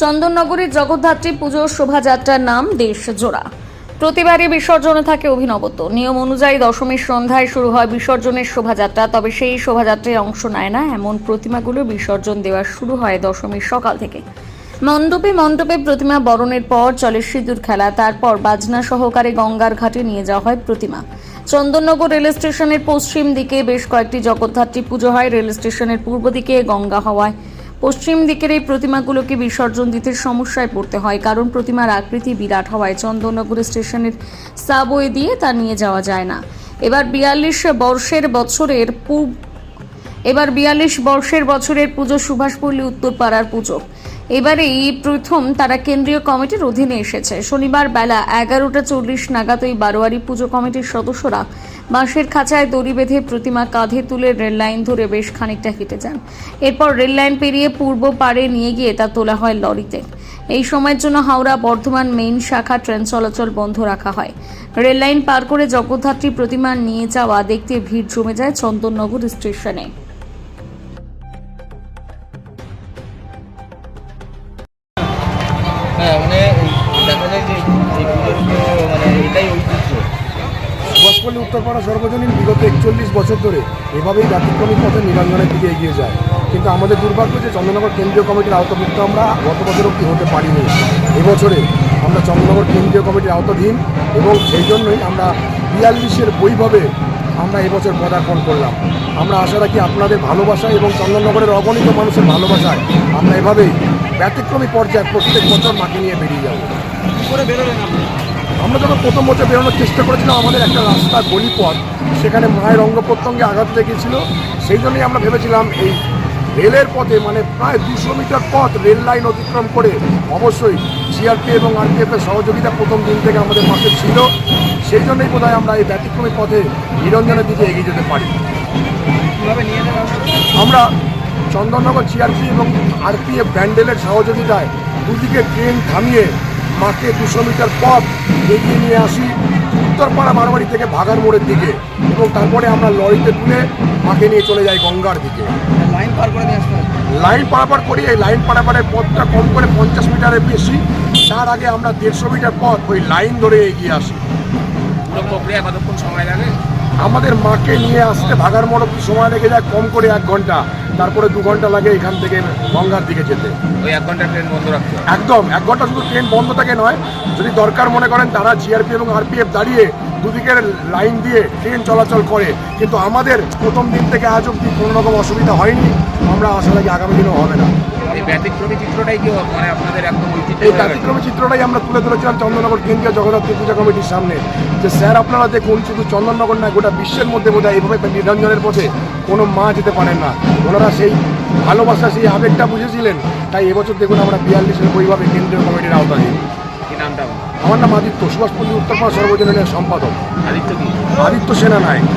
চন্দননগরের জগদ্ধাত্রী পুজোর শোভাযাত্রার নাম দেশ জোড়া। প্রতিবারই বিসর্জনে থাকে অভিনবত্ব। নিয়ম অনুযায়ী দশমীর সন্ধ্যায় শুরু হয় বিসর্জনের শোভাযাত্রা, তবে সেই শোভাযাত্রায় অংশ নেয় না এমন প্রতিমাগুলো বিসর্জন দেওয়া শুরু হয় দশমীর সকাল থেকে। মণ্ডপে মণ্ডপে প্রতিমা বরণের পর চলে সিঁদুর খেলা, তারপর বাজনা সহকারে গঙ্গার ঘাটে নিয়ে যাওয়া হয় প্রতিমা। চন্দননগর রেল স্টেশনের পশ্চিম দিকে বেশ কয়েকটি জগদ্ধাত্রী পুজো হয়, রেল স্টেশনের পূর্ব দিকে গঙ্গা হওয়ায়। পশ্চিম দিকের এই প্রতিমাগুলোকে বিসর্জন দিতে সমস্যায় পড়তে হয়, কারণ প্রতিমার আকৃতি বিরাট হওয়ায় চন্দননগর স্টেশনের সাবওয়ে দিয়ে তা নিয়ে যাওয়া যায় না। এবার বিয়াল্লিশ বর্ষের বছরের পূব এবার বিয়াল্লিশ বর্ষের বছরের পুজো সুভাষপল্লী উত্তরপাড়ার পুজো। এবারে এই প্রথম তারা কেন্দ্রীয় কমিটির অধীনে এসেছে। শনিবার বেলা এগারোটা চল্লিশ নাগাদ ওই বারোয়ারি পুজো কমিটির সদস্যরা বাঁশের খাঁচায় দড়ি বেঁধে প্রতিমা কাঁধে তুলে রেল লাইন ধরে বেশ খানিকটা হেঁটে যান। এরপর রেল লাইন পেরিয়ে পূর্ব পাড়ে নিয়ে গিয়ে তা তোলা হয় লরিতে। এই সময়ের জন্য হাওড়া, বর্ধমান, মেইন শাখা ট্রেন চলাচল বন্ধ রাখা হয়। রেল লাইন পার করে জগদ্ধাত্রী প্রতিমা নিয়ে যাওয়া দেখতে ভিড় জমে যায় চন্দননগর স্টেশনে। হ্যাঁ মানে মানে উত্তরপাড়া সর্বজনীন বিগত একচল্লিশ বছর ধরে এভাবেই ব্যতিক্রমী পথে নিরঞ্জনের দিকে এগিয়ে যায়। কিন্তু আমাদের দুর্ভাগ্য যে চন্দ্রনগর কেন্দ্রীয় কমিটির আওতাভুক্ত আমরা গত বছর অব্দি হতে পারিনি। এবছরে আমরা চন্দ্রনগর কেন্দ্রীয় কমিটির আওতাধীন এবং সেই জন্যই আমরা বিয়াল্লিশের বৈভাবে আমরা এবছর পদার্পণ করলাম। আমরা আশা রাখি আপনাদের ভালোবাসা এবং চন্দননগরের অগণিত মানুষের ভালোবাসায় আমরা এভাবেই ব্যতিক্রমী পর্যায়ে প্রত্যেক বছর মাকে নিয়ে বেরিয়ে যাব। করে আপনি আমরা যখন প্রথম বছর বেরোনোর চেষ্টা করেছিলাম, আমাদের একটা রাস্তা গলিপথ, সেখানে মায়ের অঙ্গ প্রত্যঙ্গে আঘাত লেগেছিল। সেই জন্যই আমরা ভেবেছিলাম এই রেলের পথে মানে প্রায় দুশো মিটার পথ রেল লাইন অতিক্রম করে অবশ্যই জিআরপি এবং আরপিএফ এর সহযোগিতা প্রথম দিন থেকে আমাদের পাশে ছিল। সেই জন্যই বোধ আমরা এই ব্যতিক্রমী পথে নিরঞ্জনের দিকে এগিয়ে যেতে পারি। আমরা চন্দননগর জিআরপি এবং আরপিএফ ব্যান্ডেলের সহযোগিতায় দুদিকে ট্রেন থামিয়ে মাকে দুশো মিটার পথ এগিয়ে নিয়ে আসি উত্তরপাড়া বারবাড়ি থেকে ভাগার মোড়ের দিকে এবং তারপরে আমরা লরিতে তুলে মাকে নিয়ে চলে যাই গঙ্গার দিকে। লাইন পার করে নিয়ে আসতে লাইন পারাপার করি এই লাইন পারাপারের পথটা কম করে পঞ্চাশ মিটারের বেশি। তার আগে আমরা দেড়শো মিটার পথ ওই লাইন ধরে এগিয়ে আসি। পুরো প্রক্রিয়া কতক্ষণ সময় লাগে? আমাদের মাকে নিয়ে আসতে ভাগার মোড় অব্দি সময় লেগে যায় কম করে এক ঘণ্টা। তারপরে দু ঘণ্টা লাগে এখান থেকে গঙ্গার দিকে যেতে। ওই এক ঘণ্টা ট্রেন বন্ধ রাখতে একদম এক ঘণ্টা শুধু ট্রেন বন্ধ থাকে নয়। যদি দরকার মনে করেন তারা জিআরপি এবং আরপিএফ দাঁড়িয়ে দুদিকের লাইন দিয়ে ট্রেন চলাচল করে কিন্তু আমাদের প্রথম দিন থেকে আজ অব্দি কোনো রকম অসুবিধা হয়নি। আমরা আশা রাখি আগামী দিনেও হবে না। ব্যতিক্রমী চিত্রটাই কি মানে আপনাদের একদম এই ব্যতিক্রমী চিত্রটাই আমরা তুলে ধরেছিলাম চন্দননগর কেন্দ্রীয় পূজা কমিটির সামনে। যে স্যার আপনারা দেখুন শুধু চন্দননগর না গোটা বিশ্বের মধ্যে বোধ হয় এইভাবে নিরঞ্জনের পথে কোনো মা যেতে পারেন না। ওনারা সেই ভালোবাসা সেই আবেগটা বুঝেছিলেন। তাই এবছর দেখুন আমরা বিয়াল্লিশের বইভাবে কেন্দ্রীয় কমিটির আওতাধীন। কি নামটা? আমার নাম আদিত্য সুভাষপল্লী উত্তরপাড়া সর্বজনীনের সম্পাদক। আদিত্য কি? আদিত্য সেনা নায়ক।